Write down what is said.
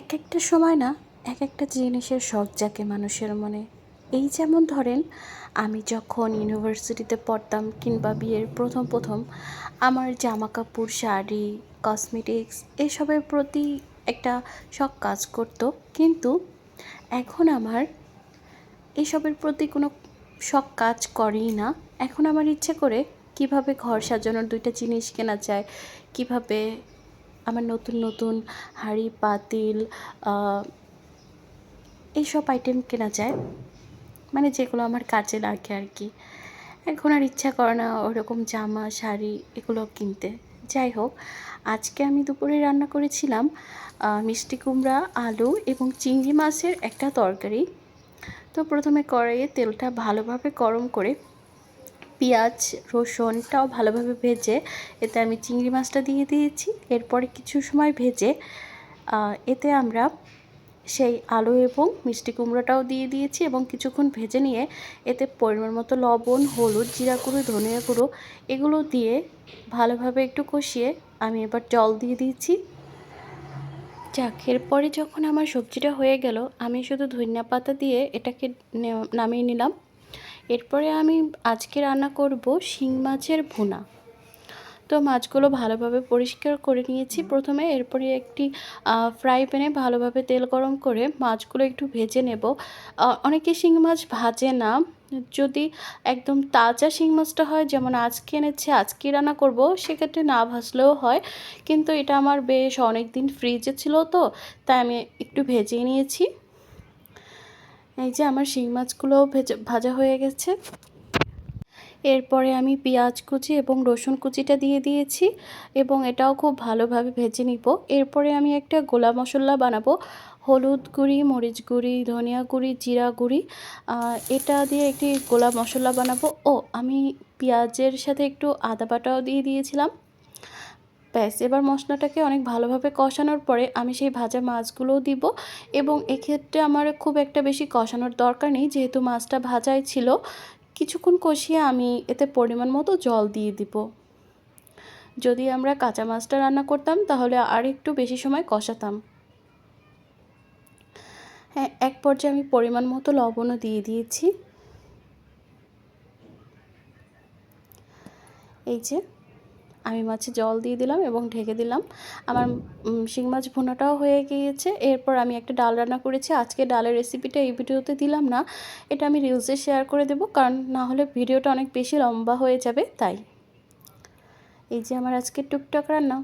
এক একটা সময় না এক একটা জিনিসের শখ জাগে মানুষের মনে। এই যেমন ধরেন, আমি যখন ইউনিভার্সিটিতে পড়তাম কিংবা বিয়ের প্রথম প্রথম, আমার জামা কাপড় শাড়ি, কসমেটিক্স এসবের প্রতি একটা শখ কাজ করতো। কিন্তু এখন আমার এসবের প্রতি কোনো শখ কাজ করেই না। এখন আমার ইচ্ছে করে কীভাবে ঘর সাজানোর দুইটা জিনিস কেনা যায়, কীভাবে আমার নতুন নতুন হাঁড়ি, পাতিল এইসব আইটেম কেনা যায়। মানে যেগুলো আমার কাজে লাগে আর কি। এখন আর ইচ্ছা করে না ওরকম জামা, শাড়ি এগুলো কিনতে। যাই হোক, আজকে আমি দুপুরে রান্না করেছিলাম মিষ্টি কুমড়া, আলু এবং চিংড়ি মাছের একটা তরকারি। তো প্রথমে কড়াইয়ে তেলটা ভালোভাবে গরম করে পেঁয়াজ রসুনটাও ভালোভাবে ভেজে, এতে আমি চিংড়ি মাছটা দিয়ে দিয়েছি। এরপরে কিছু সময় ভেজে এতে আমরা সেই আলু এবং মিষ্টি কুমড়োটাও দিয়ে দিয়েছি এবং কিছুক্ষণ ভেজে নিয়ে এতে পরিমাণ মতো লবণ, হলুদ, জিরা গুঁড়ো, ধনিয়া গুঁড়ো এগুলো দিয়ে ভালোভাবে একটু কষিয়ে আমি এবার জল দিয়ে দিয়েছি। যাক, এরপরে যখন আমার সবজিটা হয়ে গেল, আমি শুধু ধনিয়া পাতা দিয়ে এটাকে নামিয়ে নিলাম। এরপরে আমি আজকে রান্না করব শিং মাছের ভুনা। তো মাছগুলো ভালোভাবে পরিষ্কার করে নিয়েছি। প্রথমে এরপরে একটি ফ্রাই প্যানে ভালোভাবে তেল গরম করে মাছগুলো একটু ভেজে নেব। অনেকে শিং মাছ ভাজে না। যদি একদম তাজা শিং মাছটা হয়, যেমন আজকে এনেছে আজকে রান্না করব, সেক্ষেত্রে না ভাজলেও হয়। কিন্তু এটা আমার বেশ অনেক দিন ফ্রিজে ছিল তো, তাই আমি একটু ভেজে নিয়েছি। এই যে আমার শিং মাছগুলোও ভেজে, ভাজা হয়ে গেছে। এরপরে আমি পেঁয়াজ কুচি এবং রসুন কুচিটা দিয়ে দিয়েছি এবং এটাও খুব ভালোভাবে ভেজে নিব। এরপরে আমি একটা গোলা মশলা বানাবো। হলুদ গুঁড়ি, মরিচ গুঁড়ি, ধনিয়া গুঁড়ি, জিরা গুঁড়ি এটা দিয়ে একটি গোলা মশলা বানাবো। ও, আমি পেঁয়াজের সাথে একটু আদা বাটাও দিয়ে দিয়েছিলাম। ব্যাস, এবার মশলাটাকে অনেক ভালোভাবে কষানোর পরে আমি সেই ভাজা মাছগুলোও দিব এবং এক্ষেত্রে আমার খুব একটা বেশি কষানোর দরকার নেই, যেহেতু মাছটা ভাজাই ছিল। কিছুক্ষণ কষিয়ে আমি এতে পরিমাণ মতো জল দিয়ে দিব। যদি আমরা কাঁচা মাছটা রান্না করতাম, তাহলে আর একটু বেশি সময় কষাতাম। হ্যাঁ এক পর্যায়ে আমি পরিমাণ মতো লবণও দিয়ে দিয়েছি। এই যে আমি মাছে জল দিয়ে দিলাম এবং ঢেকে দিলাম। আমার শিং মাছ ভুনাটাও হয়ে গিয়েছে। এরপর আমি একটা ডাল রান্না করেছি। আজকে ডালের রেসিপিটা এই ভিডিওতে দিলাম না। এটা আমি রিলসে শেয়ার করে দেবো, কারণ না হলে ভিডিওটা অনেক বেশি লম্বা হয়ে যাবে, তাই। এই যে আমার আজকে টুকটাক রান্না।